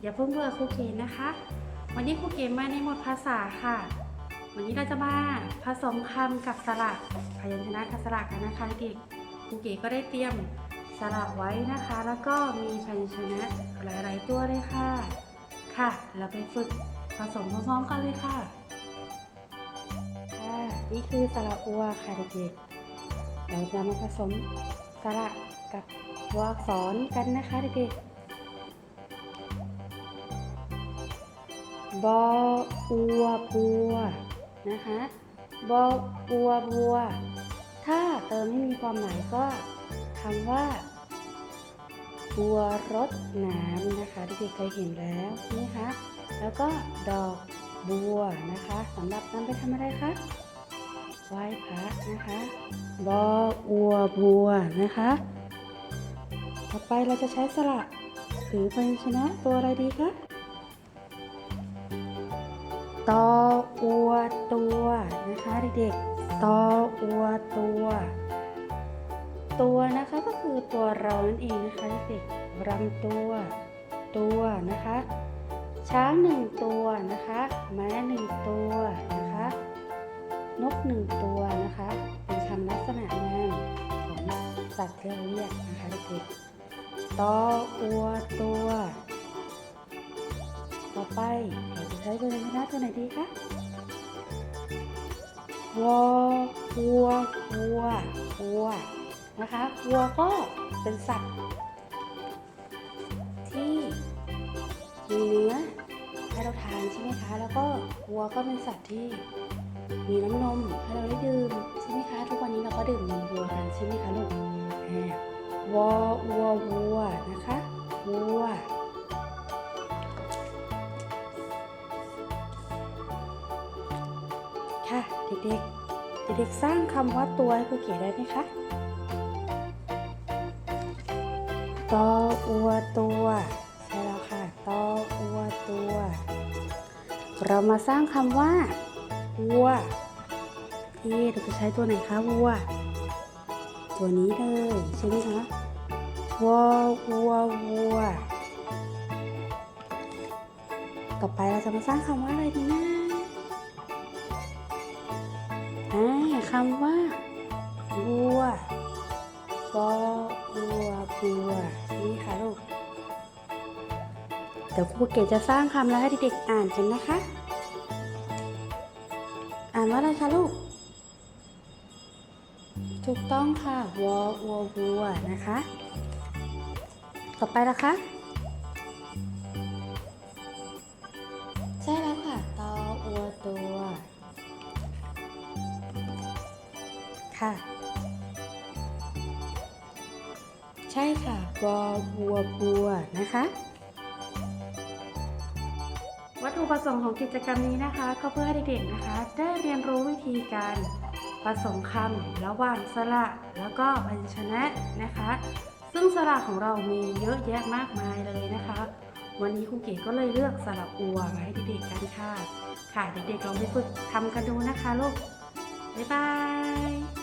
อย่าเพิ่งเบื่อครูเก๋นะคะ วันนี้ครูเก๋มาในหมวดภาษาค่ะ วันนี้เราจะมาผสมคำกับสระพยัญชนะกับสระกันนะคะเด็กครูเก๋ก็ได้เตรียมสระไว้นะคะ แล้วก็มีพยัญชนะหลาย ๆ ตัวเลยค่ะ ค่ะ เราไปฝึกผสมพร้อมๆกันเลยค่ะค่ะนี่คือสระอัวค่ะเด็กๆเราจะมาผสมสระกับตัวอักษรกันนะคะเด็กๆ บออัวบัวนะคะบออัวบัว ถ้าเติมไม่มีความหมายก็คำว่าบัวรดน้ำนะคะเด็กๆเคยเห็นแล้วใช่ไหมคะแล้วก็ดอกบัวนะคะสำหรับนำไปทำอะไรคะไหว้พระนะคะบออัวบัวนะคะ ต่อไปเราจะใช้สระหรือพยัญชนะตัวอะไรดีคะ ตออัวตัวนะคะเด็กๆตออัวตัว ตัวนะคะก็คือตัวเรานั่นเองนะคะเด็กๆรำตัว ตัวนะคะ ช้างหนึ่งตัวนะคะม้าหนึ่งตัวนะคะ นกหนึ่งตัวนะคะ เป็นคำลักษณะนามของสัตว์ที่เราเรียกนะคะเด็กๆตออัวตัว ต่อไปเราจะใช้พยัญชนะตัวไหนดีคะวอวัววัววัวนะคะวัวก็เป็นสัตว์ ที่มีเนื้อให้เราทานใช่ไหมคะ แล้วก็วัวก็เป็นสัตว์ที่มีน้ำนมให้เราได้ดื่มใช่ไหมคะ ทุกวันนี้เราก็ดื่มนมวัวกันใช่ไหมคะลูกอ่าววัววัวนะคะวัว ค่ะเด็กๆ เด็กๆ สร้างคำว่าตัวให้ครูเก๋ได้ไหมคะตออัวตัวใช่แล้วค่ะตออัวตัว เรามาสร้างคำว่าวัวที่เราจะใช้ตัวไหนคะวัว ตัวนี้เลยใช่ไหมคะวัววัววัว ต่อไปเราจะมาสร้างคำว่าอะไรดีนะ คำว่าวัววอวัววัวใช่ไหมคะลูกเดี๋ยวครูเก๋จะสร้างคำแล้วให้เด็กๆอ่านกันนะคะ อ่านว่าอะไรคะลูก ถูกต้องค่ะวอวัววัวนะคะ ต่อไปละคะ ค่ะ ใช่ค่ะวอวัวบัวนะคะ วัตถุประสงค์ของกิจกรรมนี้นะคะ ก็เพื่อให้เด็กๆนะคะ ได้เรียนรู้วิธีการผสมคำระหว่างสระแล้วก็พยัญชนะนะคะ ซึ่งสระของเรามีเยอะแยะมากมายเลยนะคะ วันนี้ครูเก๋ก็เลยเลือกสระอัวมาให้เด็กๆกันค่ะ ค่ะเด็กๆลองไปฝึกทำกันดูนะคะลูก บ๊ายบาย